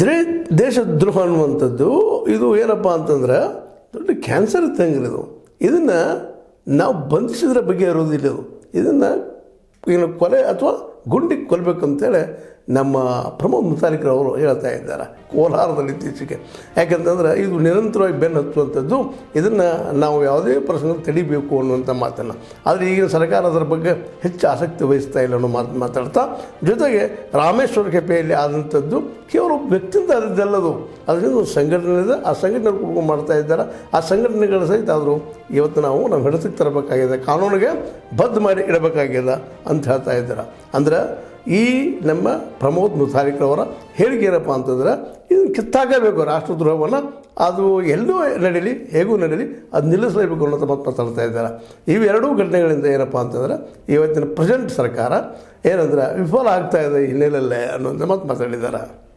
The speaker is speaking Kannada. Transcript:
ದ್ರೇ ದೇಶದ್ರೋಹ ಅನ್ನುವಂಥದ್ದು, ಇದು ಏನಪ್ಪ ಅಂತಂದ್ರೆ, ದೊಡ್ಡ ಕ್ಯಾನ್ಸರ್ ಇದ್ದಂಗೆ ಇದು. ಇದನ್ನು ನಾವು ಬಂಧಿಸಿದ್ರ ಬಗ್ಗೆ ಇರೋದಿಲ್ಲ ಇದು. ಇದನ್ನು ಏನು ಕೊಲೆ ಅಥವಾ ಗುಂಡಿಗೆ ಕೊಲ್ಲಬೇಕಂತೇಳಿ ನಮ್ಮ ಪ್ರಮೋದ್ ಮುತಾಲಿಕರವರು ಹೇಳ್ತಾ ಇದ್ದಾರೆ ಕೋಲಾರದಲ್ಲಿ ಇತ್ತೀಚೆಗೆ. ಯಾಕಂತಂದ್ರೆ ಇದು ನಿರಂತರವಾಗಿ ಬೆನ್ನು ಹತ್ತುವಂಥದ್ದು ಇದನ್ನು ನಾವು ಯಾವುದೇ ಪ್ರಸಂಗ ತಡಿಬೇಕು ಅನ್ನುವಂಥ ಮಾತನ್ನು. ಆದರೆ ಈಗಿನ ಸರ್ಕಾರ ಅದರ ಬಗ್ಗೆ ಹೆಚ್ಚು ಆಸಕ್ತಿ ವಹಿಸ್ತಾ ಇಲ್ಲ ಅನ್ನೋ ಮಾತು ಮಾತಾಡ್ತಾ. ಜೊತೆಗೆ ರಾಮೇಶ್ವರ ಕೆಪೆಯಲ್ಲಿ ಆದಂಥದ್ದು ಕೇವಲ ವ್ಯಕ್ತಿಯಿಂದ ಆದದ್ದಲ್ಲದು ಅದರಿಂದ ಒಂದು ಸಂಘಟನೆ ಇದೆ. ಆ ಸಂಘಟನೆ ಕುಡ್ಕೊಂಡು ಮಾಡ್ತಾ ಇದ್ದಾರೆ. ಆ ಸಂಘಟನೆಗಳ ಸಹಿತ ಆದರೂ ಇವತ್ತು ನಾವು ನಮ್ಮ ಹಿಡಿತಕ್ಕೆ ತರಬೇಕಾಗಿದೆ. ಕಾನೂನಿಗೆ ಬದ್ಧ ಮಾಡಿ ಇಡಬೇಕಾಗಿದೆ ಅಂತ ಹೇಳ್ತಾ ಇದ್ದಾರೆ. ಅಂದ್ರೆ ಈ ನಮ್ಮ ಪ್ರಮೋದ್ ಮುತಾರಿಕ್ರವರ ಹೇಳಿಕೆ ಏನಪ್ಪ ಅಂತಂದ್ರೆ ಇದನ್ನು ಕಿತ್ತಾಗಬೇಕು ರಾಷ್ಟ್ರದ್ರೋಹವನ್ನು. ಅದು ಎಲ್ಲೂ ನಡೀಲಿ ಹೇಗೂ ನಡೀಲಿ ಅದು ನಿಲ್ಲಿಸಲೇಬೇಕು ಅನ್ನೋದು ಮಾತು ಮಾತಾಡ್ತಾ ಇದ್ದಾರೆ. ಇವೆರಡೂ ಘಟನೆಗಳಿಂದ ಏನಪ್ಪ ಅಂತಂದ್ರೆ ಇವತ್ತಿನ ಪ್ರೆಸೆಂಟ್ ಸರ್ಕಾರ ಏನಂದ್ರೆ ವಿಫಲ ಆಗ್ತಾ ಇದೆ ಹಿನ್ನೆಲೆಯಲ್ಲೇ ಅನ್ನೋದು ಮಾತು ಮಾತಾಡಿದ್ದಾರೆ.